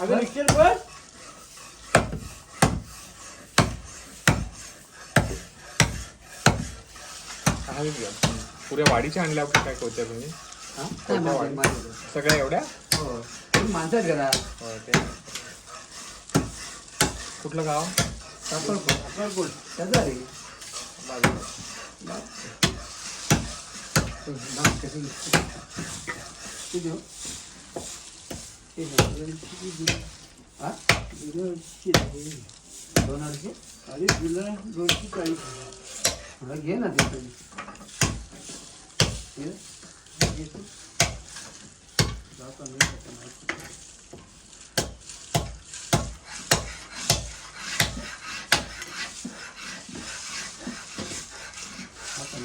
अगं काय घ्या. पुऱ्या वाडीच्या आणल्या होत्या काय कोणत्या तुम्ही? हा? सगळ्या एवढ्या? हो. तुम्ही माणसं आहेत घरा हो, ते. कुठलं गाव? सापडपूर त्याचा रे बाजूला. किती हा? दोन अडीचशे अरे तुला दोनशे चाळीस हा, घे ना ते पण. घे. घेतो. जातो मी आता. आता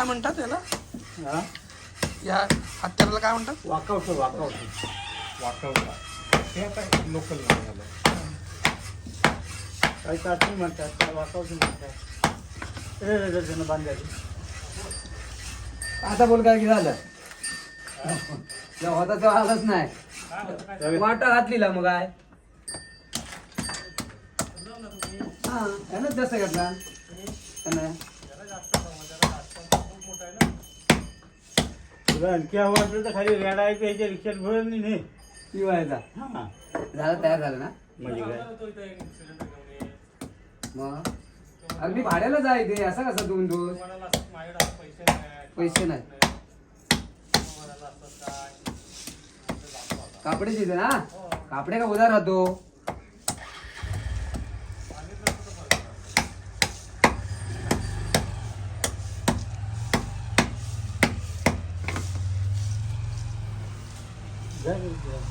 काय म्हणतात याला? हा? या हत्याराला काय म्हणतात? वाकावतो वाकावतो. वाकवता. हे आता लोकल नाव झालं. काही चाचणी म्हणतात काय वाकावतो म्हणतात. रे रे रे जण बांधायची आता बोल काय की झालं? जेव्हा होता तेव्हा आलाच नाही. वाटा घातलीला मग काय? हा यानंच जास्त घेतला. त्यानं. आणखी असलं तर खाली रेडा आहे ह्याच्या रिक्षात भरून नाही पिवायचा हा. झालं तयार झालं ना? म्हणजे काय? मग? अगदी भाड्याला जाय ते असं कसं दोन दिवस? पैसे नाही. कापडे तिथे ना? कापडे का उधार राहतो? ಸರ್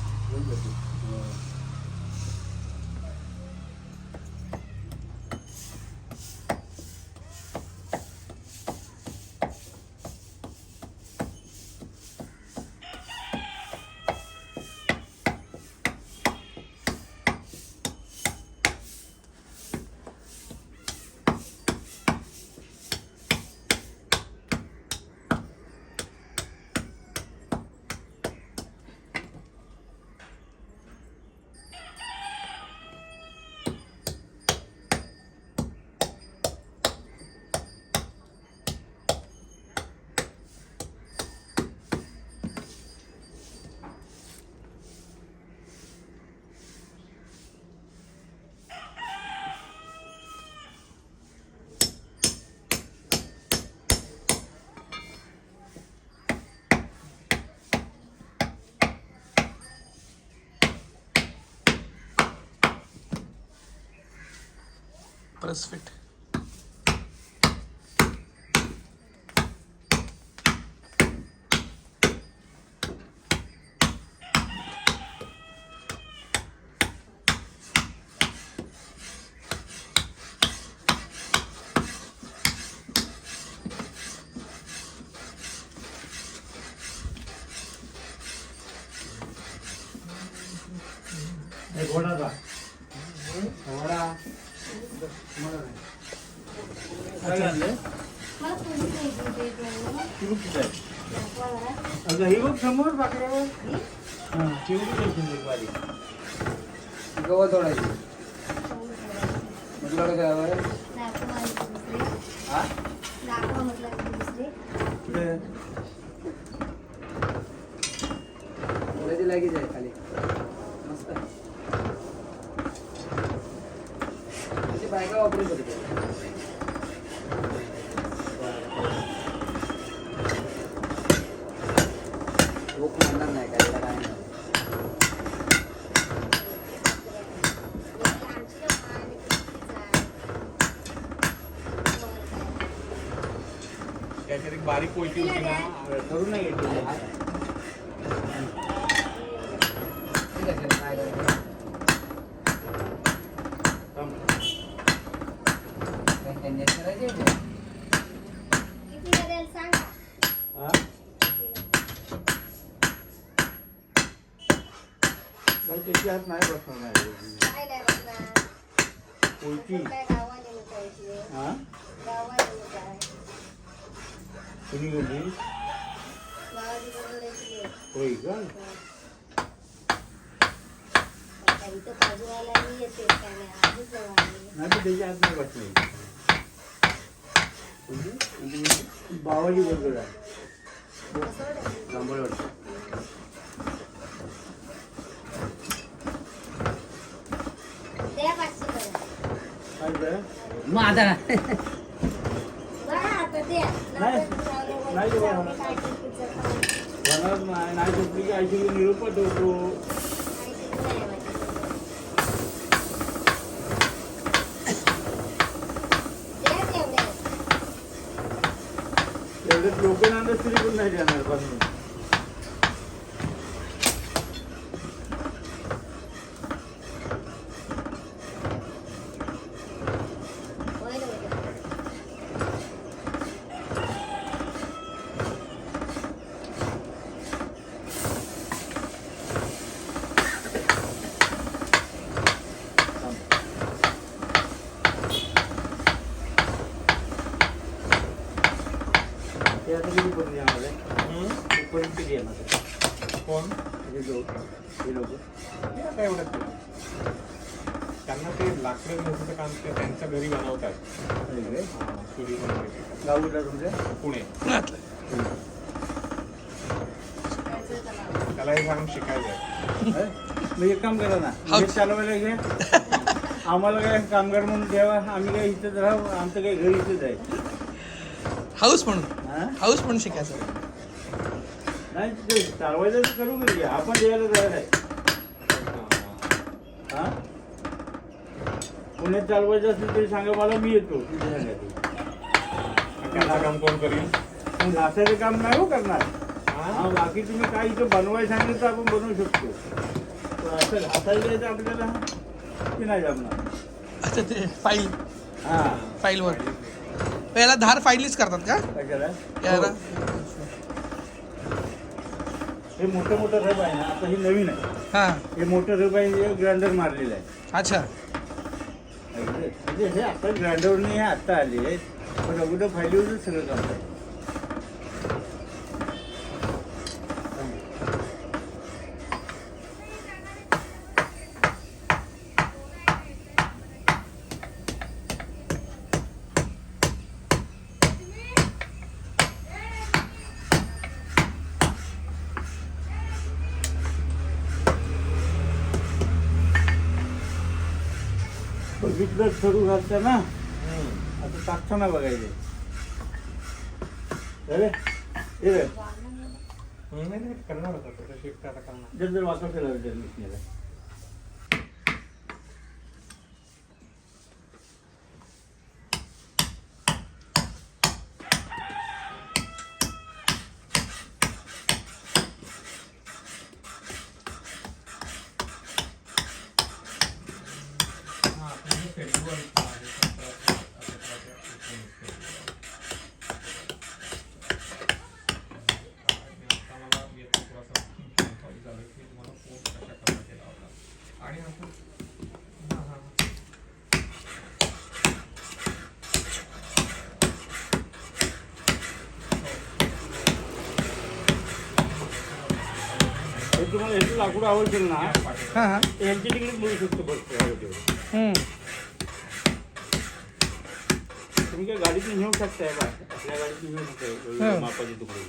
रे, जा. समोर बाकड्यावर हा चिवटी आहे सुंदर बारीक गवत ओढायची म्हटलं का त्यावर? दाखवा मला दुसरे हा? दाखवा म्हटलं की दुसरे बारीक कोयती होती ना करू नाही हा? त्याची हात नाही बसणार मुकायची हा गावाने मुकाय कुणी गेली गावाची बरोबरायची होय का इथं बाजूवाला मी येते काय नाही आधीच जाऊ आम्ही नाही तर त्याची हात नाही बसली कोणती? बावाली बरोबर आहे कसं वाटतं? जांभळवाडी द्या पाचशे बरं. काय झालं? माझा नाही नाही झोपली की आयशी निरोप लोक तरी पण नाही जाणार बनवून होईल होईल. ते आता किती पर्यंत येणार आहे कुठपर्यंत किती येणार आहे? कोण एवढंच आहे. त्यांना ते लाकडं मोठं काम ते त्यांच्या घरी बनवतात वगैरे. गाव कुठला तुमच्या पुणे. त्याला हे सांगून शिकायचं आहे हे? मग एक काम करा ना हाऊस. हे चालवायला घे आम्हाला काय कामगार म्हणून ठेवा आम्ही काय इथंच राहू आमचं काय घर इथंच आहे हाऊस म्हणून? हाऊस म्हणून शिकायचं. नाही ते चालवायचं तर करू घरी. आपण द्यायला जायला आहे. हा? पुण्यात चालवायचं असेल तरी सांगा मला मी येतो. संगाती. त्याचं काम कोण करील मग घासाचं काम नाही हो करणार. हा? हा बाकी तुम्ही काय इथं बनवायला सांगितलं तर आपण बनवू शकतो. पण असं घासायला द्यायचं आपल्याला ते नाही जमणार? अच्छा ते फाईल हा. फाईलवर याला धार फाईलीच करतात का? याला हो. हे मोठं मोठं रब आहे ना आता हे नवीन आहे. हां. हे मोठं रब आहे हे ग्राइंडर मारलेलं आहे. अच्छा. म्हणजे हे आता ग्राइंडरने हे आत्ता आले पण अगोदर फायलीवरच सगळं काम बघितलं ठरू घालता ना. आता टाकताना बघायचे अरे हे करणार होता. शिफ्ट आता करणार. जर जर मिशनीला हा, म्हणजे फेब्रुवारी आहे, सतरा, अठरा, एकोणीस. आता मला येतो थोडासा कॉल झालं की तुम्हाला पोस्ट कशा प्रकारचे लावला आणि असं हा, हा, हा. हे तुम्हाला ह्याचं लाकूड आवडतील ना हां हां. यांच्या तिकडेच मिळू शकतो बस हम्म. तुम्ही काय गाडीतून घेऊ शकताय बा. आपल्या गाडीतून घेऊ शकताय. मापाचे तुकडे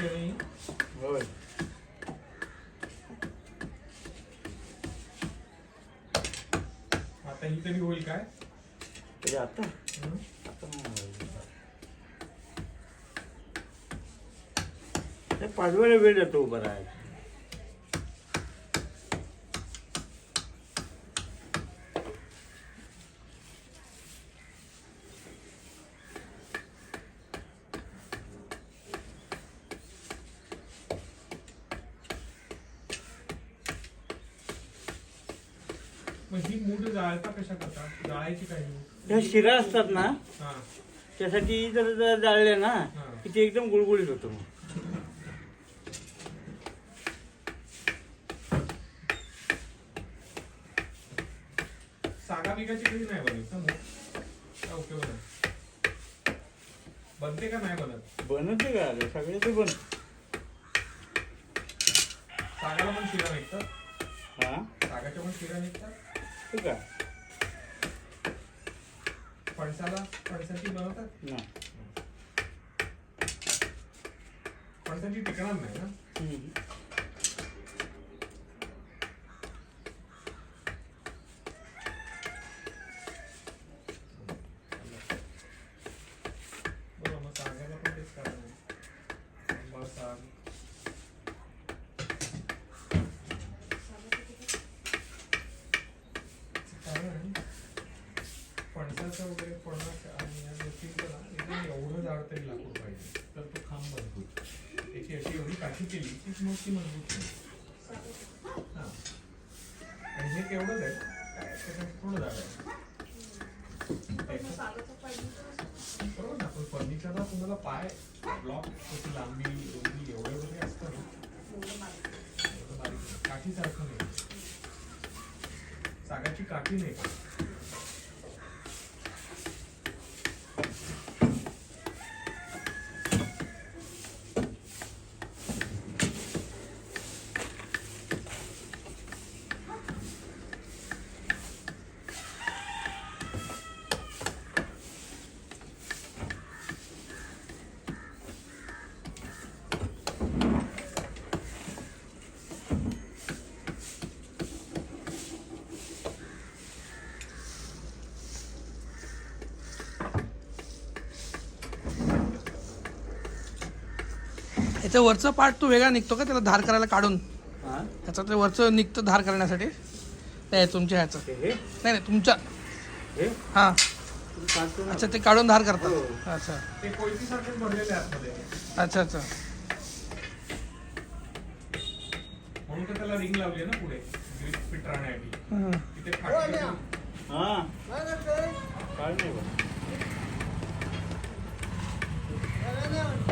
होय. आता ही तरी होईल काय? ते आता? हं? पाचव्याला वेळ येतो उभा राहायला मग ही मूठ जाळता कशा करता जाळायची काय ही मूठ? ह्या शिरा असतात ना हा. त्यासाठी जर जर जाळले ना हा. की ते एकदम गुळगुळीत होतं मग. सागा बिगाची कधी नाही बनत नाही बनते का नाही बनत? बनत का? आलं सगळे ते बन. सागाला पण शिरा निघतात? हा? सागाच्या पण शिरा निघतात? तू का? फणसाला फणसाची बनवतात ना फणसाची टिकणार नाही ना? हम्म. बरं मग सागाला पण तेच कारण आंबा साग कारण आहे, फणसाचं वगैरे पडणार आणि या गोष्टींचं ना एकदम एवढं जाड तरी लाकूड पाहिजे. तर तो खांब मजबूत. त्याची अशी एवढी काठी केली की मग ती मजबूत नाही हां. आणि हे केवढंच आहे? काय त्याच्यात थोडं जाड आहे. बरोबर ना पण फर्निचरला तुम्हाला पाय ब्लॉक त्याची लांबी रुंदी एवढे वगैरे असतं ना एवढं बारीक. काठीसारखं नाही. सागाची काठी नाही. याचं वरचं पार्ट तू वेगळा निघतो का? त्याला धार करायला काढून. हा? त्याचं ते वरचं निघतं धार करण्यासाठी. नाही तुमच्या ह्याचं. ते हे? नाही नाही तुमच्या. हे? हां. अच्छा ते काढून धार हो. करतात अच्छा आहे आतमध्ये. अच्छा अच्छा. त्याला रिंग लावली आहे ना पुढे. ग्रीप फिट राहण्यासाठी हं. तिथे फाटली हा काढ नाही बा बघा